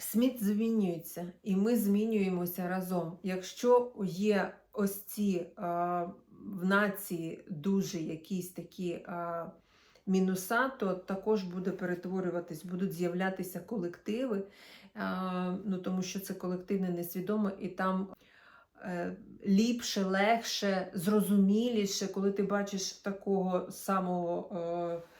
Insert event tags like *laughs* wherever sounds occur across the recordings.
Світ змінюється, і ми змінюємося разом. Якщо є ось ці е, в нації дуже якісь такі е, мінуса, то також буде перетворюватись, будуть з'являтися колективи, е, ну, тому що це колективне несвідоме, і там е, ліпше, легше, зрозуміліше, коли ти бачиш такого самого. Е,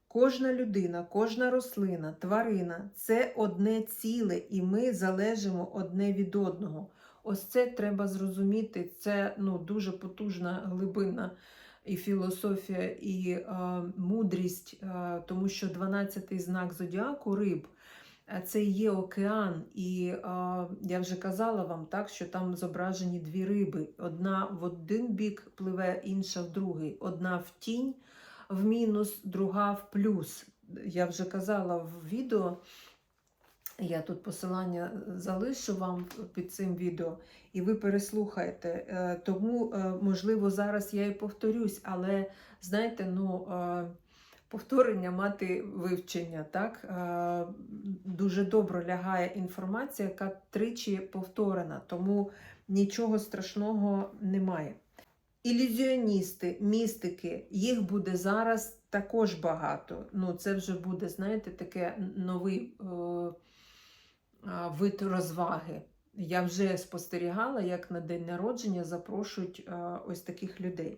Кожна людина, кожна рослина, тварина це одне ціле, і ми залежимо одне від одного. Ось це треба зрозуміти. Це ну, дуже потужна глибинна і філософія, і е, мудрість, е, тому що 12-й знак зодіаку риб. е, Це є океан, і е, я вже казала вам так, що там зображені дві риби. Одна в один бік пливе, інша в другий. Одна в тінь, в мінус, друга в плюс. я вже казала в відео, я тут посилання залишу вам під цим відео, і ви переслухаєте. Е, Тому, е, можливо, зараз я і повторюсь, але знаєте, ну. е, Повторення мати вивчення, так? Дуже добре лягає інформація, яка тричі повторена, тому нічого страшного немає. Ілюзіоністи, містики, їх буде зараз також багато. Ну, це вже буде, знаєте, таке новий е, вид розваги. Я вже спостерігала, як на день народження запрошують е, ось таких людей.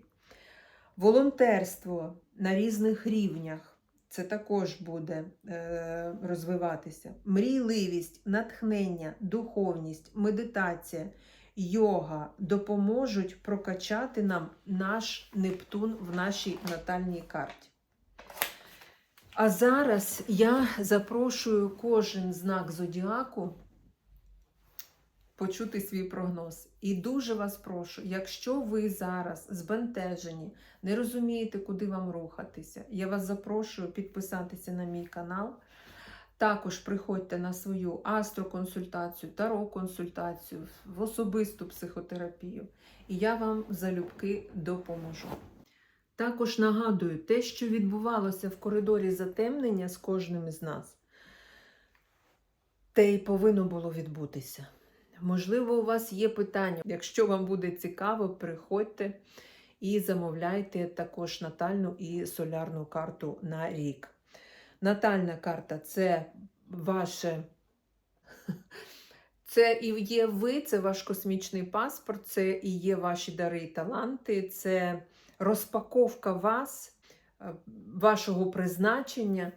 Волонтерство на різних рівнях. Це також буде е, розвиватися. Мрійливість, натхнення, духовність, медитація, йога допоможуть прокачати нам наш Нептун в нашій натальній карті. А зараз я запрошую кожен знак зодіаку почути свій прогноз. І дуже вас прошу, якщо ви зараз збентежені, не розумієте, куди вам рухатися, я вас запрошую підписатися на мій канал. Також приходьте на свою астроконсультацію, таро-консультацію, в особисту психотерапію, і я вам залюбки допоможу. Також нагадую, те, що відбувалося в коридорі затемнення з кожним із нас, те й повинно було відбутися. Можливо, у вас є питання. Якщо вам буде цікаво, приходьте і замовляйте також натальну і солярну карту на рік. Натальна карта це ваше. Це і є ви, це ваш космічний паспорт, це і є ваші дари і таланти, це розпаковка вас, е, вашого призначення.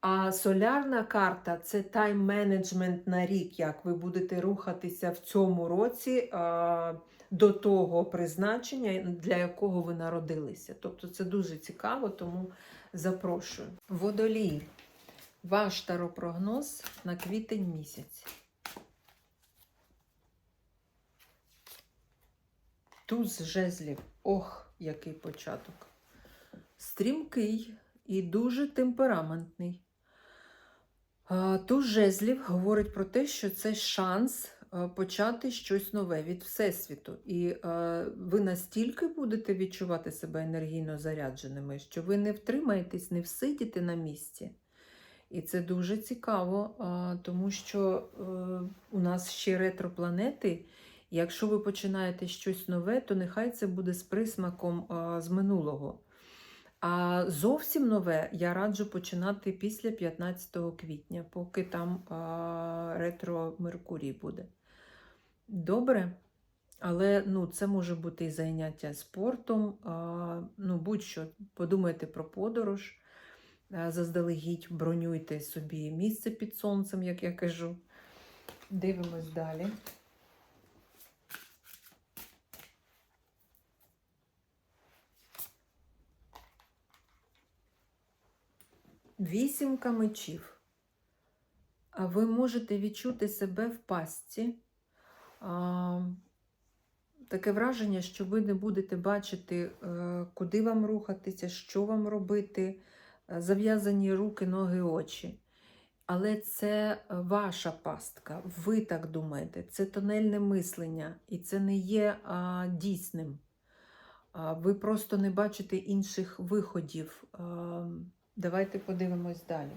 А солярна карта це тайм-менеджмент на рік, як ви будете рухатися в цьому році а, до того призначення, для якого ви народилися. Тобто це дуже цікаво, тому запрошую. Водолій. Ваш таропрогноз на квітень місяць. Туз жезлів. Ох, який початок. Стрімкий і дуже темпераментний. Туз жезлів говорить про те, що це шанс почати щось нове від Всесвіту. І а, ви настільки будете відчувати себе енергійно зарядженими, що ви не втримаєтесь, не всидіте на місці. І це дуже цікаво, тому що е, у нас ще ретропланети. Якщо ви починаєте щось нове, то нехай це буде з присмаком з минулого. А зовсім нове я раджу починати після 15 квітня, поки там ретро Меркурій буде. Добре. Але ну, це може бути і заняття спортом. Ну, будь-що, подумайте про подорож, заздалегідь бронюйте собі місце під сонцем, як я кажу. Дивимось далі. Вісімка мечів. А ви можете відчути себе в пастці. Таке враження, що ви не будете бачити, е, куди вам рухатися, що вам робити, е, зав'язані руки, ноги, очі. Але це ваша пастка, ви так думаєте, це тонельне мислення, і це не є а, дійсним. А, ви просто не бачите інших виходів. А, Давайте подивимось далі.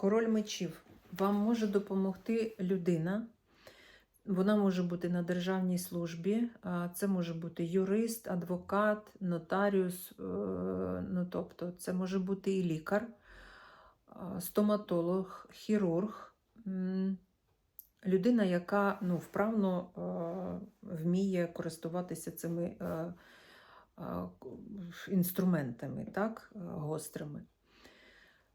Король мечів. Вам може допомогти людина. Вона може бути на державній службі, це може бути юрист, адвокат, нотаріус, е, ну тобто це може бути і лікар, стоматолог, хірург. Людина, яка ну, вправно е, вміє користуватися цими е, інструментами, так, гострими.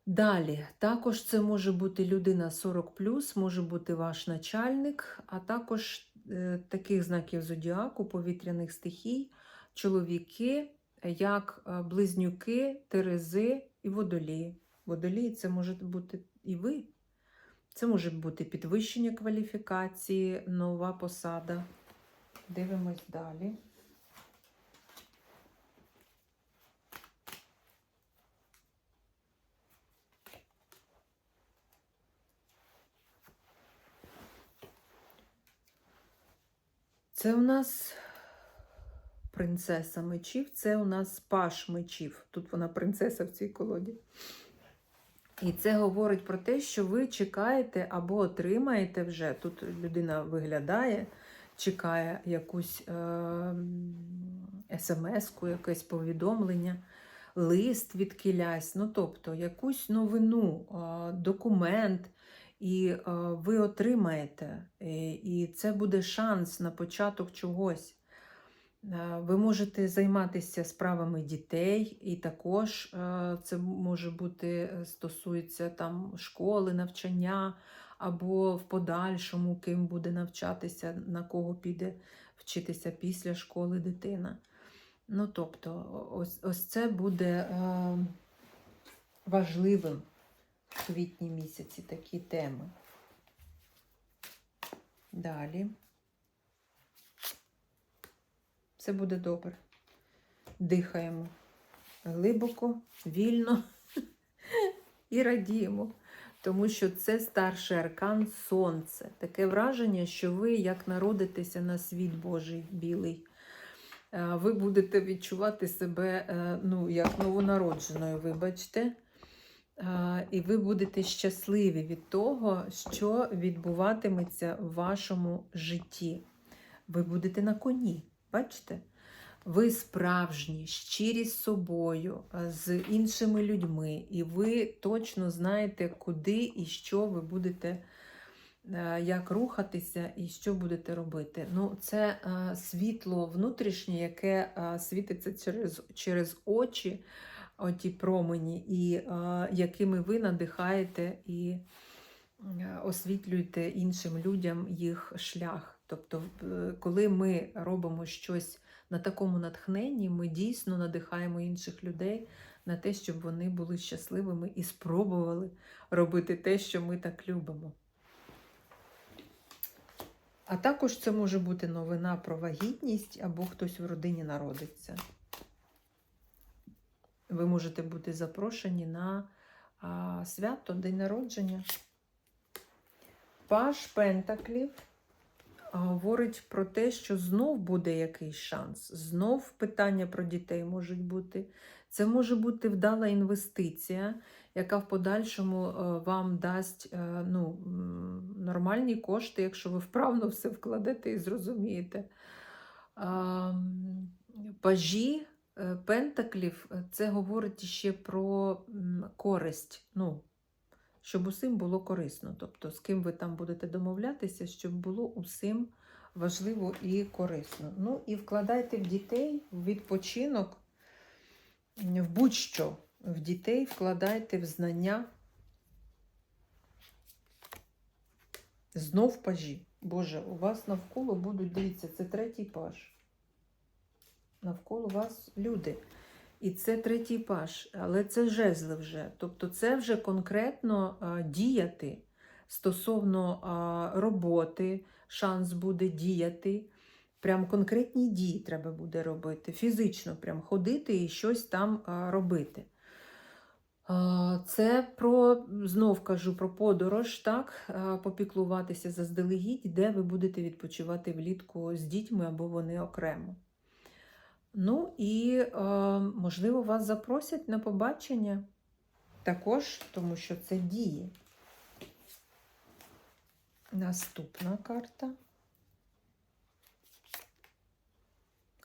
Далі, також це може бути людина 40, може бути ваш начальник, а також е, таких знаків зодіаку, повітряних стихій, чоловіки, як е, близнюки, терези і водолії. Водолії це може бути і ви. Це може бути підвищення кваліфікації, нова посада. Дивимось далі. Це у нас принцеса мечів, це у нас паш мечів. Тут вона принцеса в цій колоді. І це говорить про те, що ви чекаєте або отримаєте вже. Тут людина виглядає, чекає якусь е- смс-ку, якесь повідомлення, лист від кілясь, ну тобто якусь новину, е- документ, і е- ви отримаєте. І, і це буде шанс на початок чогось. Е, Ви можете займатися справами дітей, і також е, це може бути е, стосується там школи, навчання, або в подальшому ким буде навчатися, на кого піде вчитися після школи дитина. Ну, тобто, ось, ось це буде е, важливим квітні місяці такі теми. Далі. Все буде добре. Дихаємо глибоко, вільно *laughs* і радіємо, тому що це старший аркан Сонце. Таке враження, що ви, як народитеся на світ Божий білий, е, ви будете відчувати себе е, ну, як новонародженою, вибачте. І ви будете щасливі від того, що відбуватиметься в вашому житті. Ви будете на коні. Бачите? Ви справжні, щирі з собою, з іншими людьми, і ви точно знаєте, куди і що ви будете, як рухатися і що будете робити. Ну, Це світло внутрішнє, яке світиться через через очі, оті промені, і якими ви надихаєте і освітлюєте іншим людям їх шлях. Тобто, е, коли ми робимо щось на такому натхненні, ми дійсно надихаємо інших людей на те, щоб вони були щасливими і спробували робити те, що ми так любимо. А також це може бути новина про вагітність або хтось в родині народиться. Ви можете бути запрошені на а, свято, день народження. Паш Пентаклів говорить про те, що знов буде якийсь шанс, знов питання про дітей можуть бути. Це може бути вдала інвестиція, яка в подальшому е, вам дасть е, ну, нормальні кошти, якщо ви вправно все вкладете і зрозумієте. Пажі Пентаклів це говорить ще про користь. ну, щоб усім було корисно. Тобто, з ким ви там будете домовлятися, щоб було усім важливо і корисно. Ну і вкладайте в дітей в відпочинок, в будь-що в дітей вкладайте в знання. Знов пажі. Боже, у вас навколо будуть, дивіться, це третій паж. Навколо вас люди. І це третій паш, але це жезли вже. Тобто це вже конкретно а, діяти стосовно а, роботи, шанс буде діяти. Прям конкретні дії треба буде робити. Фізично прям ходити і щось там а, робити. А, це про, знов кажу, про подорож, так, а, попіклуватися заздалегідь, де ви будете відпочивати влітку з дітьми або вони окремо. Ну і, е, можливо, вас запросять на побачення також, тому що це діє. Наступна карта.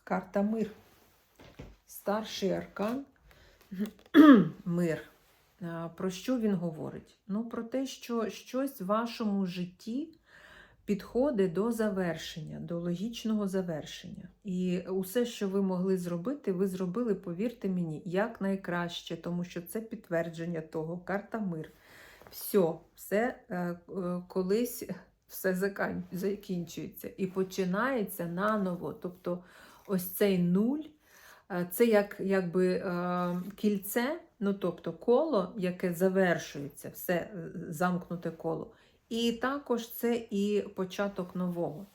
Карта мир. Старший аркан *clears throat* мир. Про що він говорить? Ну, про те, що щось в вашому житті підходи до завершення, до логічного завершення. І усе, що ви могли зробити, ви зробили, повірте мені, як найкраще, тому що це підтвердження того, карта мир. Все, все е, е, колись все закінчується і починається наново. Тобто ось цей нуль. Е, це як якби кільце, ну тобто коло, яке завершується, все замкнуте коло. І також це і початок нового.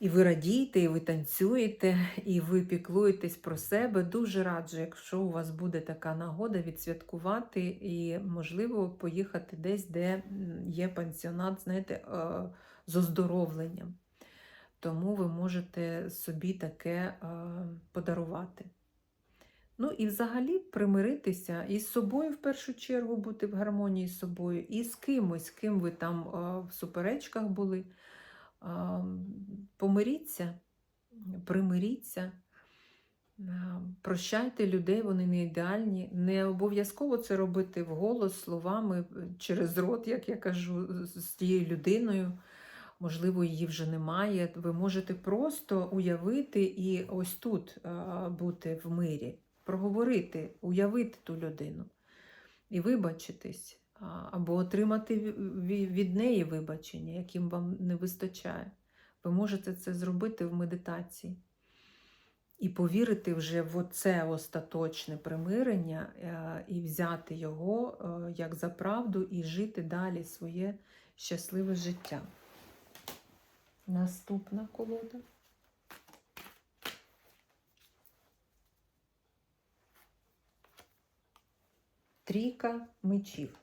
І ви радієте, і ви танцюєте, і ви піклуєтесь про себе. Дуже раджу, якщо у вас буде така нагода відсвяткувати і, можливо, поїхати десь, де є пансіонат, знаєте, е, з оздоровленням. Тому ви можете собі таке е, подарувати. Ну і взагалі примиритися і з собою в першу чергу бути в гармонії з собою, і з кимось, ким ви там в суперечках були. Помиріться, примиріться, прощайте людей, вони не ідеальні. Не обов'язково це робити вголос, словами е, через рот, як я кажу, з тією людиною. Можливо, її вже немає. Ви можете просто уявити і ось тут бути в мирі, проговорити, уявити ту людину і вибачитись, або отримати ві- ві- від неї вибачення, яким вам не вистачає. Ви можете це зробити в медитації і повірити вже в це остаточне примирення е, і взяти його е, як за правду і жити далі своє щасливе життя. Наступна колода. Трійка мечів.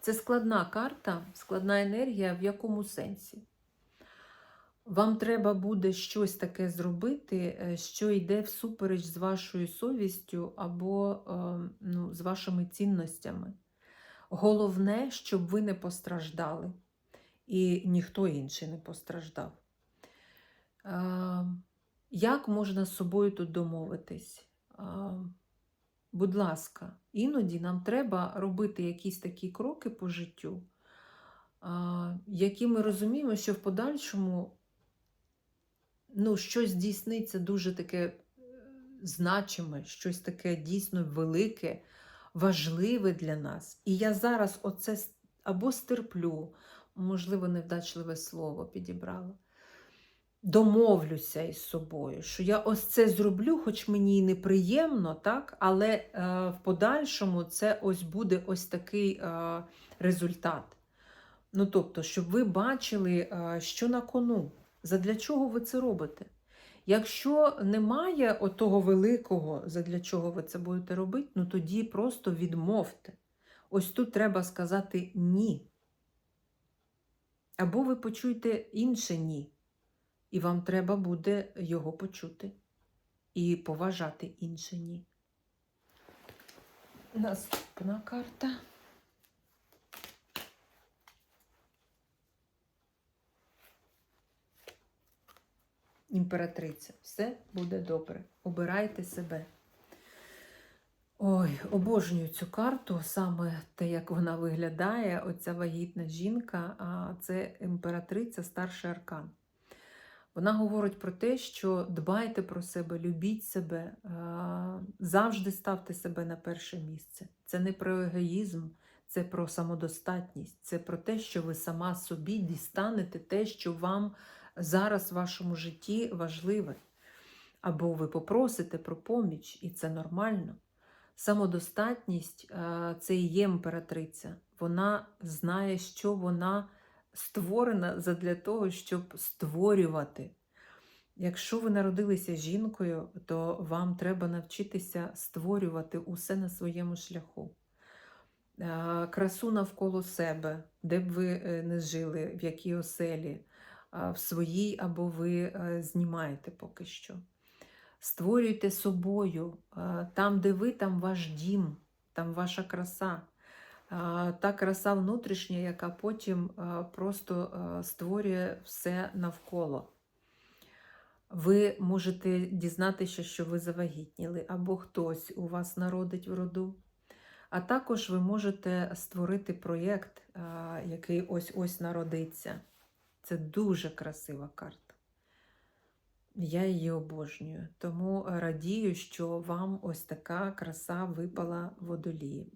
Це складна карта, складна енергія. В якому сенсі? Вам треба буде щось таке зробити, е, що йде всупереч з вашою совістю або е, ну, з вашими цінностями. Головне, щоб ви не постраждали, і ніхто інший не постраждав. Як можна з собою тут домовитись? Будь ласка, іноді нам треба робити якісь такі кроки по життю, які ми розуміємо, що в подальшому ну, щось здійсниться дуже таке е, значиме, щось таке дійсно велике, важливе для нас. І я зараз оце або стерплю, можливо, невдачливе слово підібрала. Домовлюся із собою, що я ось це зроблю, хоч мені і неприємно, так? але е, в подальшому це ось буде ось такий е, результат. Ну, тобто, щоб ви бачили, е, що на кону, задля чого ви це робите. Якщо немає отого великого, задля чого ви це будете робити, ну тоді просто відмовте. Ось тут треба сказати ні. Або ви почуєте інше ні. І вам треба буде його почути і поважати інше ні. Наступна карта. Імператриця. Все буде добре. Обирайте себе. Ой, обожнюю цю карту, саме те, як вона виглядає, оця вагітна жінка, а це імператриця, старший аркан. Вона говорить про те, що дбайте про себе, любіть себе, завжди ставте себе на перше місце. Це не про егоїзм, це про самодостатність, це про те, що ви сама собі дістанете те, що вам зараз в вашому житті важливе. Або ви попросите про поміч, і це нормально. Самодостатність це і є імператриця. Вона знає, що вона створена задля того, щоб створювати. Якщо ви народилися жінкою, то вам треба навчитися створювати усе на своєму шляху. Е, Красу навколо себе, де б ви е, не жили, в якій оселі, в своїй або ви е, знімаєте поки що. Створюйте собою. Там, де ви, там ваш дім, там ваша краса. Та краса внутрішня, яка потім просто створює все навколо. Ви можете дізнатися, що ви завагітніли, або хтось у вас народить в роду. А також ви можете створити проєкт, який ось-ось народиться. Це дуже красива карта. Я її обожнюю. Тому радію, що вам ось така краса випала водолії.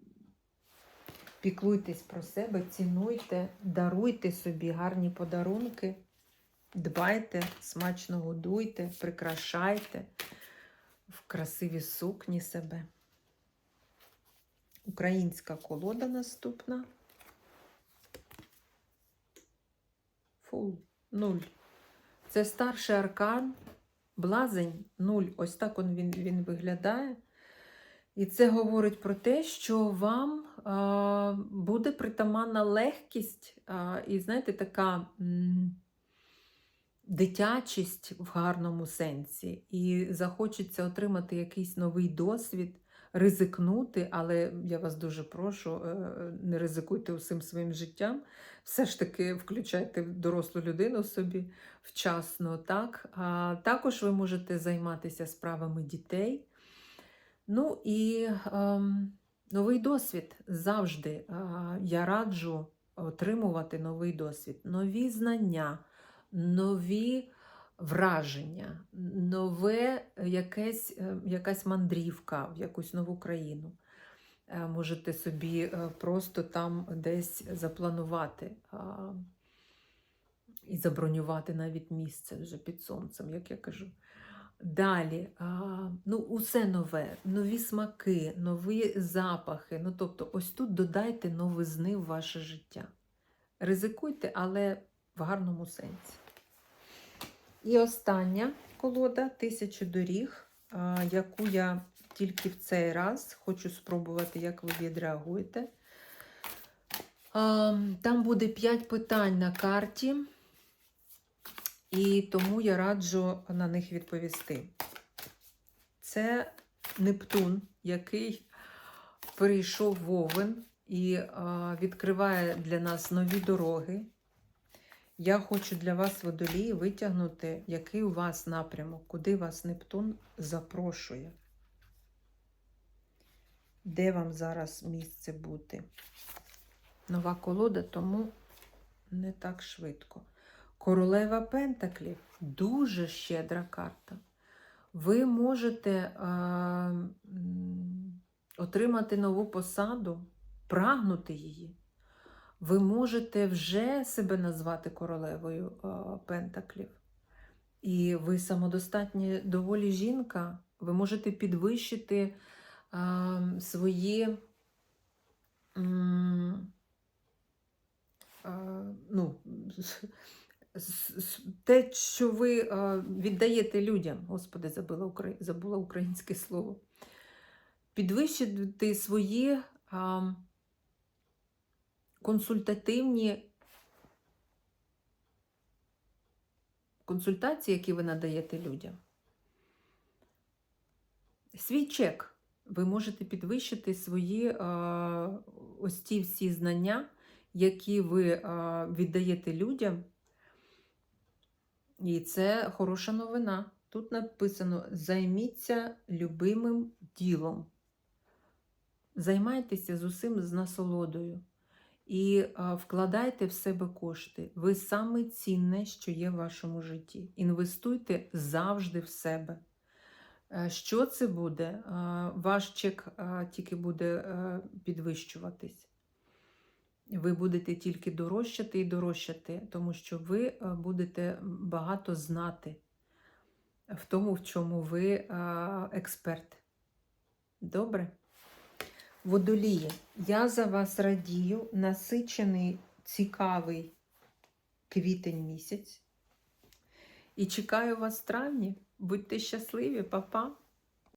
Піклуйтесь про себе, цінуйте, даруйте собі гарні подарунки, дбайте, смачно годуйте, прикрашайте в красиві сукні себе. Українська колода наступна. Фул. Нуль. Це старший аркан. Блазень, нуль. Ось так він, він виглядає. І це говорить про те, що вам буде притаманна легкість і, знаєте, така дитячість в гарному сенсі. І захочеться отримати якийсь новий досвід, ризикнути, але я вас дуже прошу, е, не ризикуйте усім своїм життям. Все ж таки включайте дорослу людину собі вчасно. Так? А також ви можете займатися справами дітей. Ну і ем, новий досвід завжди я раджу отримувати новий досвід, нові знання, нові враження, нове якесь, е, якась мандрівка в якусь нову країну. Е, Можете собі е, просто там десь запланувати і забронювати навіть місце вже під сонцем, як я кажу. Далі, ну, усе нове, нові смаки, нові запахи. Ну, тобто, ось тут додайте новизни в ваше життя. Ризикуйте, але в гарному сенсі. І остання колода тисячу доріг, яку я тільки в цей раз хочу спробувати, як ви відреагуєте. Там буде 5 питань на карті, і тому я раджу на них відповісти. Це Нептун, який перейшов в Овен і відкриває для нас нові дороги. Я хочу для вас, водолії, витягнути, який у вас напрямок, куди вас Нептун запрошує. Де вам зараз місце бути? Нова колода, тому не так швидко. Королева Пентаклів дуже щедра карта. Ви можете м, отримати нову посаду, прагнути її. Ви можете вже себе назвати королевою а, Пентаклів. І ви самодостатня доволі жінка. Ви можете підвищити а, свої. а, ну, те, що ви віддаєте людям, Господи, забула, забула українське слово, підвищити свої консультативні консультації, які ви надаєте людям. Свій чек. Ви можете підвищити свої ось ті всі знання, які ви віддаєте людям. І це хороша новина. Тут написано: займіться любимим ділом. Займайтеся з усім з насолодою. І вкладайте в себе кошти. Ви саме цінне, що є в вашому житті. Інвестуйте завжди в себе. Е, Що це буде? Е, Ваш чек е, тільки буде підвищуватись. Ви будете тільки дорожчати і дорожчати, тому що ви е, будете багато знати в тому, в чому ви е, експерт. Добре? Водолії, я за вас радію, насичений, цікавий квітень місяць. І чекаю вас в травні. Будьте щасливі, па-па!